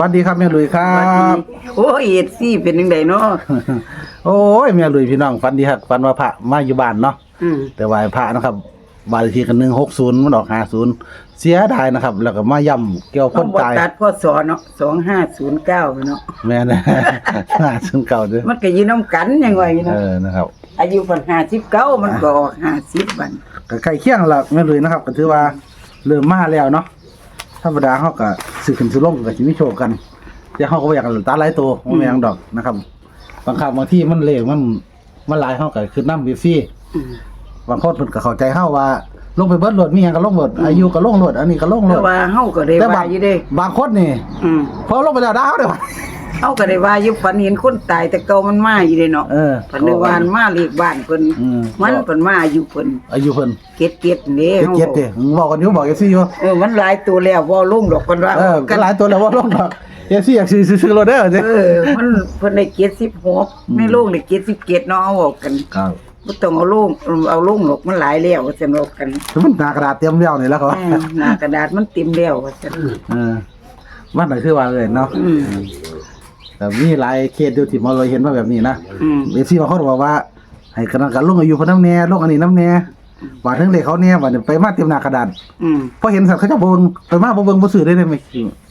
วัสดีครับแม่ลุยครัสวัสดีบ โอ้ยเอ็ดซี่เป็นยังไงเนาะโอ้ยแม่ลุยพี่น้องฝันดีครับฝันว่าพระมาอยู่บ้านเนาะอืมแต่ไหวพระนะครับบ้านเลขที่กันหนึ่งหกศูนย์มันออกห้าศูนย์เสียดายนะครับ แล้วก็มาย่ำเกี่ยวคต้อนงบตายตัดพ่อสอนเนาะสองห้าศูนย์เก้าเนาะแม่นะห้าศูนย์เก่าเด้อมันก็อยืนน้ำกันยังไงเอเนาะอนะครับอายุพันห้าสิบเก้ามันก็ออกห้าสิบบันก็ใกล้เคียงและแม่ลุยนะครับ ก็ถือว่าเริ่มมาแล้วเนาะ ธรรมดาเขาก็สื่อขึ้นสื่อลงก็สิมีโชว์กันแต่เขาก็บ่อยากตาหลายตัวมันไม่ยังดอกนะครับบางครั้งบางที่มันเลขมันมันหลายเขาก็คือน้ำบีซี่อืมบางคนเพิ่นก็เข้าใจเฮาว่า ลงไปเบิดโหลดมีหยังก็ลงโหลดอายุก็ลงโหลดอันนี้ก็ลงโหลแต่ดว่าเฮาก็ได้แต่ว่าบางอยู่เด้บางคนนี่อืมพอลงไปแล้วดาวเด้อวะ เฮาก็ได้ว่าอยู่ฝันเห็นคนตายแต่เก่ามันมาอยู่เด้เนาะเออฝันในวานมาเรียกบ้านเพิ่นอืม มันเพิ่นมาอายุเพิ่นอายุเพิ่นเก็ดเก็ดๆนี่เจ็ดเจ็ดเด้บอกกันอยู่บอก FC อยู่เออมันหลายตัวแล้วบ่ลงดอกเพิ่นว่าเออก็หลายตัวแล้วว่าลงดอก FC อยากซื้อซื้อๆโหลดเด้อเด้เออมันเพิ่นได้เก็ด16ในโลกได้เก็ด17เนาะเอาออกกันครับบ่ต้องเอาลงเอาลงหรอกมันหลายแล้วว่าซั่นเอากันแต่มันหน้ากระดาษเตรียมแล้วนี่แล้วก็ว่าอืมหน้ากระดาษมันเต็มแล้วว่าซั่นเออมันน่ะคือว่าเลยเนาะอืม แต่มีหลายเคสอยู่ที่มาเราเห็นว่าแบบนี้นะอืมเอฟซีบางคนบอกว่า ให้กำลังกันลงอายุเพิ่นน้ำแน่ลงอันนี้น้ำแน่ว่าถึงเลขเขาแน่ว่าเนี่ยไปมาเตรียมหน้ากระดาษอืมพอเห็นสัตว์เขาจะบ่เบิ่งไปมาบ่เบิ่งบ่ซื้อได้เลยไม่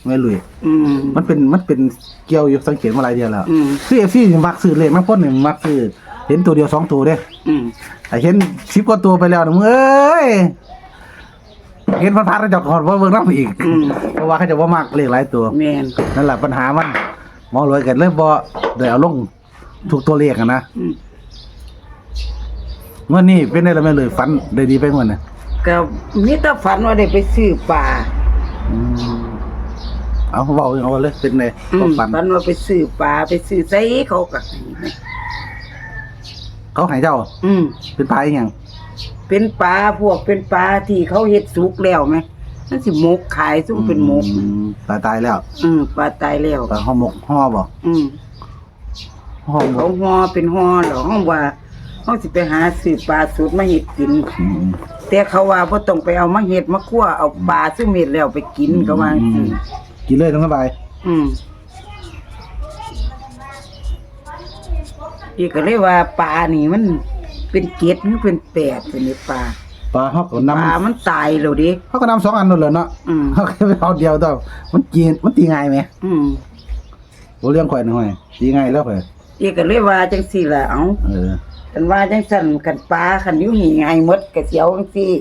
ไม่ลุยอืมมันเป็นมันเป็นเกี่ยวอยู่สังเกตมาหลายเดือนแล้วอืมคือ FC นี่มักซื้อเลขมาพ่นนี่มักซื้อเห็นตัวเดียวสองตัวเด้ อืมถ้าเห็น10กว่าตัวไปแล้วนะมึงเอ้ยเห็นพันพันแล้วจะขอดบ่เบิ่งนำอีก อืมเพราะว่าเขาจะบ่มักเลขหลายตัว แม่นนั่นแหละปัญหามัน หมอรวยกันเลยบ่ได้เอาลงทุกตัวเลขอะนะอืมเมื่อนี้เป็นได้แล้วแม่เลยฝันได้ดีไปหมดน่ะก็มีแต่ฝันว่าได้ไปซื้อปลาอืมเอาเว้าเอาเลยเป็นไงอืความมฝันฝันว่าไปซื้อปลาไปซื้อไสเขาก็ให้ไหมเขาให้เจ้าอืมเป็นปลาอีหยังเป็นปลาพวกเป็นปลาที่เขาเฮ็ดสุกแล้วไหม มันสิหมกขายซุ่มเป็นหมกอืมปลาตายแล้วอืมปลาตายแล้วปลาห่อหมกห่อบ่อืมห่อหมเขากห่อเป็นห่อหรอห้องว่าเขาสิไปหาซื้อปลาสุดมาเฮ็ดกิน อืม แต่เขาว่าบ่ต้องไปเอามาเฮ็ดมาคั่วเอาปลาซึ่งเฮ็ดแล้วไปกินก็ว่าจังอืซี่มกินเลยทั้งสบายอืมพี่ก็เลยว่าปลานี่มันเป็นเกล็ดหรือเป็นแปดเป็นปลา ปลาเฮาก็ปนำลามันตายแล้วดิเฮาก็นำสองอันนั่นแหละเนาะอืมเฮาแค่ไปเอาเดียวเท่ามันกินมันตีง่ายไหมอืมบ่เรื่องข่อยหน่อยตีง่ายแล้วข่อยพี่ก็เลยว่าจังซี่ล่ะเอ้าเออกันว่าจังซั่นกันปลาคันอยู่หีไงหมดก็สิเอาจังซี่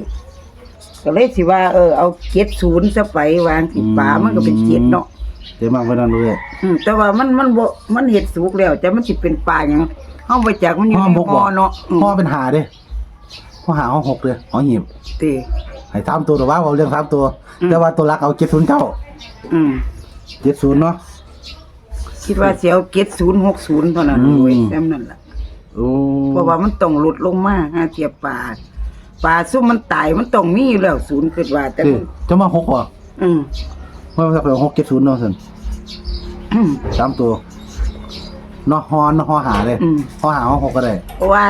ก็เลยสิว่าเออเอาเจ็ดศูนย์ซะไปวางที่ปลามันก็เป็นเจ็ดเนาะเดี๋ยวมาเพิ่นนั่นเลยอืมแต่ว่ามันมันบ่มันเฮ็ดสุกแล้วแต่มันสิเป็นปลาหยังเฮาบ่จักมันอยู่ห่อในหมกห่บ่อเนาะอืมห่อเป็นหาเด้ ห่อหาห่อหกเด้ห่อหีบติให้สามตัวแต่ว่าเอาเรื่องสามตัว อืม แต่ว่าตัวหลักเอาเจ็ดศูนย์เก้าอืม เจ็ดศูนย์เนาะ คิดว่าสิเอา7060เท่านั้นอืมรวยแค่นั้นล่ะโอ้เพราะว่ามันต้องลดลงมาหาเทียบปลาปลาซุ่มมันตายมันต้องมีอยู่แล้วศูนย์คิดว่า แต่เอ้ยมันจะมาหกบ่อืมว่าจะเป็นหกเจ็ดศูนย์เนาะสินอืมสามตัวเนาะฮอนเนาะฮอหาเลยอืม ฮอหาฮอหกก็ได้ เพราะว่า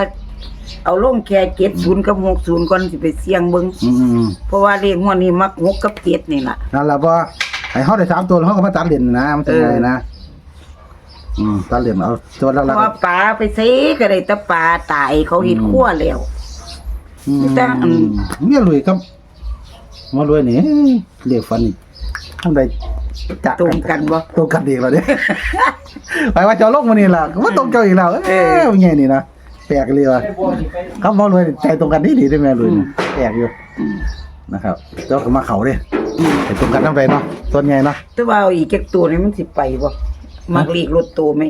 เอาลงแค่70กับ60ก่อนสิไปเสี่ยงเบิ่งอืมอืมเพราะว่าเลขงวดนี้มัก6กับ7นี่ล่ะ นั่นแหละว่าให้เขาได้สามตัวแล้วเขาก็มาตัดเหรียญนะมันจะไงนะอืมตัดเหรียญเอาตัวหเพลักราะว่าปลาไปซื้อก็ได้แต่ปลาตายเขาเห็นขั้วแล้วๆอืมแต่อัน เมียรวยครับมารวยนี่เรียกฟันนี่ทั้งใดจักตรงกันบ่ ตรงกันอีกแล้วเนี่ย ไปว่าเจ้าโลกมันนี่ล่ะก็ว่าตรงเจ้าอีกแล้วเอ้ยเป็นไงนี่นะ แปลกเลยว่ะเขามารวยใจตรงกันนี่ดีได้ไหมรวยนี่แปลกอยู่นะครับเจ้าก็มาเขาเด้ใจตรงกันทั้งไปเนาะส่วนใหญ่เนาะแต่ว่าเอาอีกจักตัวนี่มันสิไปบ่มักเลขรถตัวไหม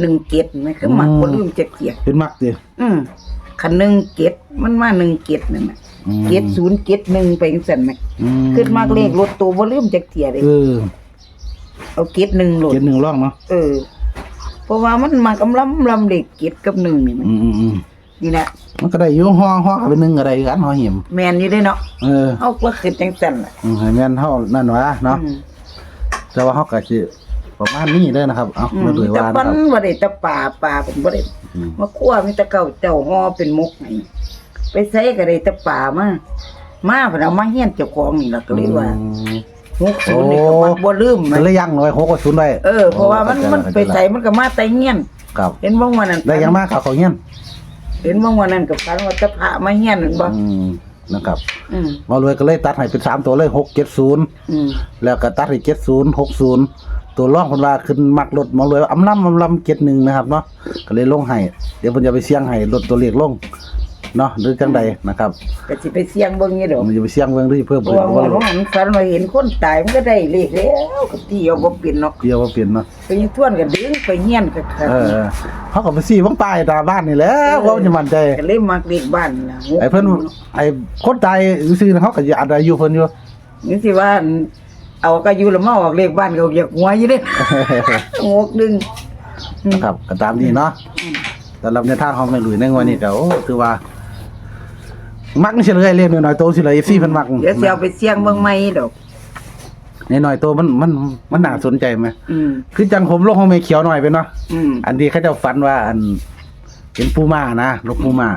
หนึ่งเกตไหมคือมักบ่ลืมจักเกียเป็นมักดิอืมคันหนึ่งเกตมันมาหนึ่งเกตนั่นน่ะอืมเกตศูนย์เกตหนึ่งไปจังซั่นไหมอืมขึ้นมักเลขรถตัวบ่ลืมจักเกียเลยเออเอาเกตหนึ่งโหลดเจ็ดหนึ่งร่องเนาะเออ เพราะว่ามันมากำลำลำเลขเกตกับหนึ่งนี่มันอืมอืมอืมนี่แหละมันก็ได้อยู่ห่อห่อกับเป็นหนึ่งก็ได้กันห่อเหี่ยมแม่นอยู่เด้เนาะเออเฮาก็คิดจังซั่นล่ะอืมให้แม่นเฮานั่นวะเนาะอืมแต่ว่าเฮาก็สิประมาณนี้เด้อนะครับเอาอืมมาดูแต่ว่านะปันครับบ่ได้แตะป่าป่าเป็นบ่ได้ อืมมาคั่วมีแต่เก่าเจ้าฮอเป็นมุกไงไปใส่ก็ได้แตะป่ามามาเพิ่นเอามาเฮียนเจ้าของนี่ล่ะก็เลยว่า อืมเหกศูนย์นี่ก็มักบ่ลืมไหมก็เลยยังไว้หกกับศูนย์ไว้เออเพราะว่ามันโอ้มันไปใส่มันก็มาแต่เงี้ยนครับเห็นบ้างวันนั้นได้ยังมากข่าวเขาเงี้ยนเห็นบ้างวันนั้นกับพันว่าจะพระมาเฮียนนั่นบ่อืมนะครับอืมหมารวยก็เลยตัดให้เป็นสามตัวเลยหกเจ็ดศูนย์อืมแล้วก็ตัดให้เจ็ดศูนย์หกศูนย์ตัวร่องคนว่าขึ้นมักรถหมารวยอำล่ำอำล่ำเจ็ดหนึ่งนะครับเนาะก็เลยลงให้เดี๋ยวผมจะไปเสี่ยงให้ลดตัวเลขลง เนาะหรือจังใดนะครับก็สิไปเสี่ยงเบิ่งนี่ดอกผมจะไปเสี่ยงเบิ่งหรือเพิ่มเพเพิ่ราะมว่าว่าว่ามันฝันว่าเห็นคนตายมันก็ได้เลขแล้วก็ตีเอาบ่เป็นเนาะเดียวว่าเปลี่ยนเนาะไปทวนก็ดึงไปเฮียนก็คักเออเขาก็ไปซี่บังป้ายตาบ้านนี่แหล้วว่ามันจะมั่นใจ ก็เลยมักเลขบ้านน่ะไอ้เพิ่นไอ้คนตายซื่อๆเขาก็อยากอายุเพิ่นอยู่ นี่สิว่าเอาก็อยู่แล้วมาออกเลขบ้านก็อยากหัวอยู่เด้ งกดึงอืมครับก็ตามนี้เนาะสำหรับในทางของแม่หลุยในงวันนี้ก็โอ้ถือว่า มักนี่เฉลยเรียนหน่อยๆโตสิเลย FC เพิ่นมักเดี๋ยวสิเอาไปเสี่ยงเบิ่งใหม่ดอกในหน่อยๆโตมันมันมันน่าสนใจไหมอืม คือจังผมลงของแม่เขียวหน่อยไปเนาะ อืม อันที่เขาเจะฝันว่าอันเป็นปูม้านะลูกปูม้า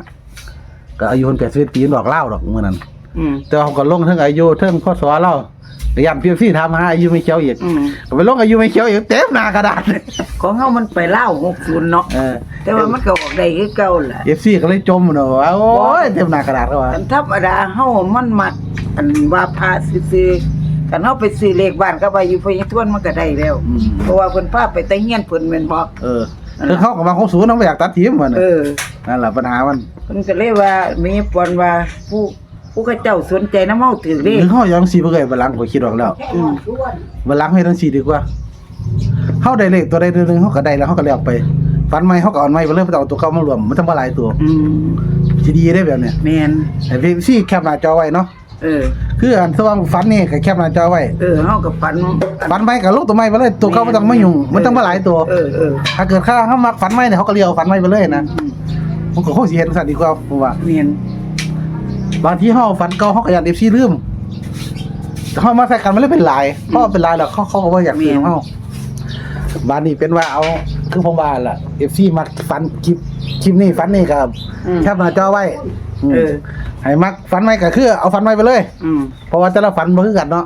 ก็อายุเพิ่น81ปีดอกเล่าวดอกมื้อนั้น อืม แต่ว่าเขาก็ลงเทั้งอายุเทั้งพศเล่า ก็ย้ำพี่พี่ถามหาอายุไม่เขียวอีกอืมก็ไปลงอายุไม่เขียวอีกเต็มหน้ากระดาษของเฮามันไปเล่า60เนาะเออแต่ว่ามันก็ออกได้คือเก่าแหละ เอฟซีก็เลยจมเนาะว่าโอ้ยเต็มหน้ากระดาษแล้วว่า อันธรรมดาเฮามันมักอันว่าพาซื้อๆกันเฮาไปซื้อเลขบ้านก็ไปอยู่พยิทวนมันก็ได้แล้ว อืม เพราะว่าเพิ่นพาไปแต่เฮียนเพิ่นแม่นบ่เออคือเขาก็มาของศูนย์เขาไม่อยากตัดทีมมันเออนั่นแหละปัญหามันเพิ่นก็เลยว่ามีปอนว่าผู้ ผู้เขาเจ้าสนใจนำเฮาถือหเลรืขอเขายังสีบ่เคยบัลลังก์ก็คิดออกแล้วอืมบัลลังก์ให้ทั้งสีดีกว่าเขาได้เลขตัวใดตัวหนึงเขาก็ได้แล้วเขาก็เลือกไปฟันใหม่เขาก็เอาใหม่ไปเริ่มไปเอาตัวเก่ามารวมมันต้องมาหลายตัวอืมสิดีได้แบบเนี้ยแม่นแต่พี่ซี่แคปหน้าจอไว้เนาะเออ คืออันสว่างฟันนี่ก็แคปหน้าจอไว้เออเฮาก็ฝันฟันใหม่ก็ลงตัวใหม่ไปเลยตัวเก่าบ่ต้องมายุ่งมันต้องมาหลายตัว เออเออถ้าเกิดข้าเขามักฟันใหม่เนี่ยเขาก็เลียวฟันใหม่ไปเลยนะอืมมันก็คงสิเห็นสัตว์ดีกว่าผมว่า แม่น บางทีเฮาฝันเก่าเฮาก็อยาก FC ลืมแต่เฮามาใส่กันมันเลยเป็นลายเพราะว่าเป็นลายแล้วเขาเขาก็บ่อยากลืมเฮาบ้านนี้เป็นว่าเอาคือผมว่าล่ะ FC มักฝันคลิปคลิปนี้ฝันนี่ก็อืมแคปหน้าจอไว้มเออให้มักฝันไว้ก็คือเอาฝันไว้ไปเลยอืมเพราะว่าแต่ละฝันบ่คือกันเนาะ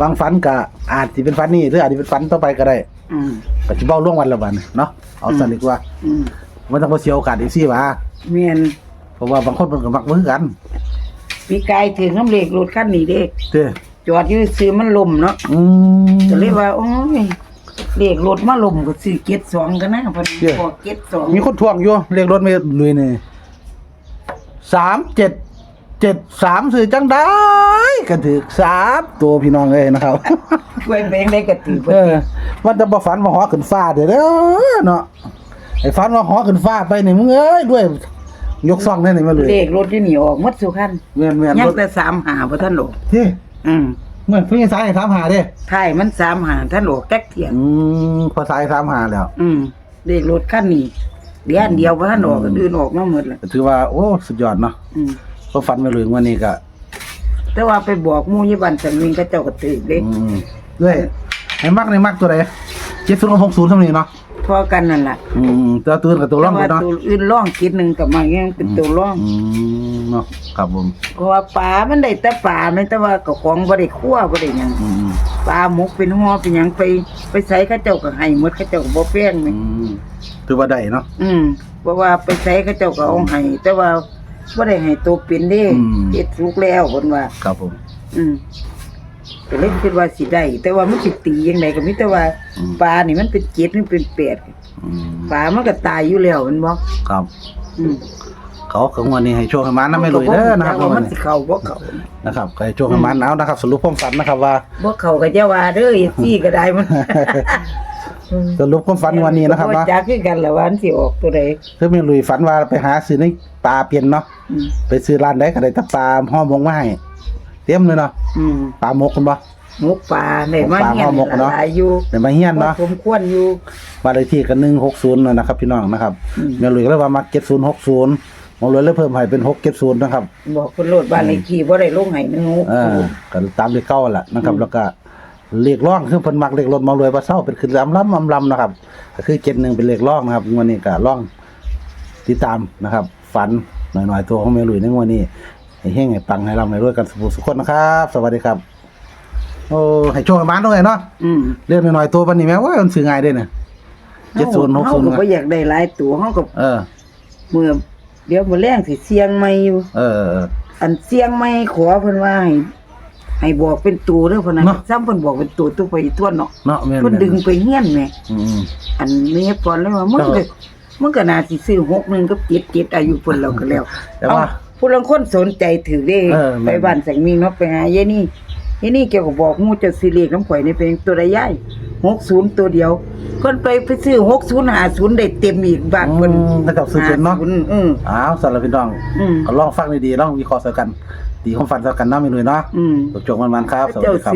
บางฝันก็อาจสิเป็นฝันนี้หรืออาจสิเป็นฝันต่อไปก็ได้อืมก็สิเว้าล่วงวันละวันเนาะเอาซั่นดีกว่าอืมมันต้องบ่เสียโอกาส FC ว่าแม่น เพราะว่าบางคนเพิ่นก็มักบ่คือกันพี่กายถึงน้ำเลขรถคันนี้เด้เด้อจอดอยู่ซื้อมันลมเนาะอืม ก็เลยว่า โอ้ยเลขรถมาลมก็ซื้อเก็ดสองกันนะเพิ่นเย้ พอเก็ดสองมีคนทวงอยู่เรียกรถไม่ลุยนี่สามเจ็ดเจ็ดสามสื่อจังได้กันถือสามตัวพี่น้องเลยนะครับ ช่วยแบงได้ก็ถือเออมันจะบ่ฝันมาหอขึ้นฟ้าเด้อเด้อเนาะไอ้ฝันว่าหอขึ้นฟ้าไปนี่มึงเอ้ยด้วย ยกซ่องได้นี่มาเลยเลขรถที่นี่ออกหมดสุคันเมียนเมียนยัรงถแต่สามหาบ่ท่านหลอกที่อืมเมื่อพี่สายถามหาเด้ท้ายมันสามหาท่านหลอกแก๊กเถียงอืมพอสายถามหาแล้ว อืมเลขรถคันนี้เดียวอันเดียวบ่ท่านหลอกก็อื่นออกมาหมดแล้วถือว่าโอ้สุดยอดเนาะอืมพอฝันมาเลยวันนี้ก็แต่ว่าไปบอกหมู่ยี่บันสันมิงก็เจ้าก็ถือเด้อืมด้วยไอ้มักในมักตัวใดเจ็ดศูนย์กับหกศูนย์เท่านี้เนาะ พอกันนั่นล่ะอืมตัวตื่นกับตัวร่องแต่เลยว่าเนาะตัวอื่นร่องคิดหนึงก็มายังเป็นตัวร่องอืมเนาะครับผมเพราะว่าปลามันได้แต่ปลาแม่นแต่ว่าก็ของบ่ได้คั่วบ่ได้หยังอืมปลาหมกเป็นห่อเป็นหยังไป ไปใส่เขาเจ้าก็ให้หมดเขาเจ้าก็บ่แป้งอืนี่มถือว่าได้เนาะ อืมเพราะว่าไปใส่เขาเจ้าก็เอาให้แต่ว่าบ่ได้ให้ตัวเป็นเด้อืม เฮ็ดสุกแล้วเพิ่นว่า ครับผม อืม ก็เลยคิดว่าสิได้แต่ว่ามันสิตียังไงก็มีแต่ว่าอืมปลานี่มันเป็นเจ็ดมันเป็นแปดอืมปลามันก็ตายอยู่แล้วแมันบ่ครับอืมเขาของวันนี้ให้โชคให้มันนะไม่ลุยเด้อนะครับว่ามันสิเข้าบ่เข้านะครับก็ให้โชคให้มันเอานะครับสรุปความฝันนะครับว่าบ่เข้าก็จะว่าเด้ออีซี่ก็ได้มันสรุปความฝันวันนี้นะครับว่าเนาะจักคือกันละวาอันสิออกตัวใดคือไม่ลุยฝันว่าไปหาซื้อในปลาเปลี่ยนเนาะอืมไปซื้อร้านใดก็ได้แตะปลาห่อหมกมาให้ เต็มเลยเนาะอืมปลาหมกคุณบ่ หมูป่าได้มาปลาเฮียห่อหมกนเนาะหลายอยู่เดี๋ยวมาเฮียนพอเนาะสมควรอยู่ บ้านเลขที่ก็หนึ่งหกศูนย์นะครับ พี่น้องนะครับอืมแม่ลุยก็เลยว่ามักเจ็ดศูนย์หกศูนย์มองเลยเลยเพิ่มให้เป็นหกเจ็ดศูนย์นะครับบอกคนโลดบ้านเลขที่บ่ได้ลงให้มันงูเออก็ตามเลขเก้าแหละนะครับ แล้วก็เลขร่องคือเพิ่นมักเลขรถมารวยบ่เศร้าเป็นคือลำลำลำลำนะครับก็คือเจ็ดหนึ่งเป็นเลขร่องนะครับงวดนี้ก็ร่องติดตามนะครับ ฝันหน่อยๆตัวของแม่ลุยในงวดนี้ ให้เฮงให้ปังให้ร่ำให้รวยกันสุขสุขคนนะครับ สวัสดีครับ โอ้ให้โชคให้หมานด้วยเนาะอืมเรื่องน้อยๆตัวปานนี้แม่ว่ามันซื้อง่ายเด้เนี่ยเฮา70เฮาก็60บ่อยากได้หลายตัวเฮาก็เออ เมื่อเดี๋ยวมื้อแรงสิเสียงใหม่อยู่เออเออเออ อันเสียงใหม่ขอเพิ่นว่าให้ให้บอกเป็นตัวเด้อเพิ่นน่ะเนาะ ซ้ำเพิ่นบอกเป็นตัวตัวไปอีกตัวเนาะเนาะแม่นเพิ่นดึงไปเฮียนแหม่อืม อันนี้ปอนเลยว่ามึงเอก็อมึงก็น่าสิซื้อ6นึงกับ7 7อายุเพิ่นแล้วก็แล้วแต่ว่าเอ้ ผู้ลางคนสนใจถือเด้เออแม่น ไปบ้านแสงมีเนาะไปหาเยนี่เยนี่เกี่ยวกับบอกงูจะสิเลขน้ำข่อยนี่เป็นตัวใดย่าย60ตัวเดียวเพิ่นไปไปซื้อ60 50ได้เต็มอีกบ้านอืเพิ่นมแล้วก็ซื้อเป็นเนาะ50อืม อ้าวสำหรับพี่น้องอืม ก็ลองฟังดีๆลองวิเคราะห์ใส่กันตีความฝันใส่กันเนาะแม่หนุ่ยเนาะอืม จบๆมันๆครับ สวัสดีครับ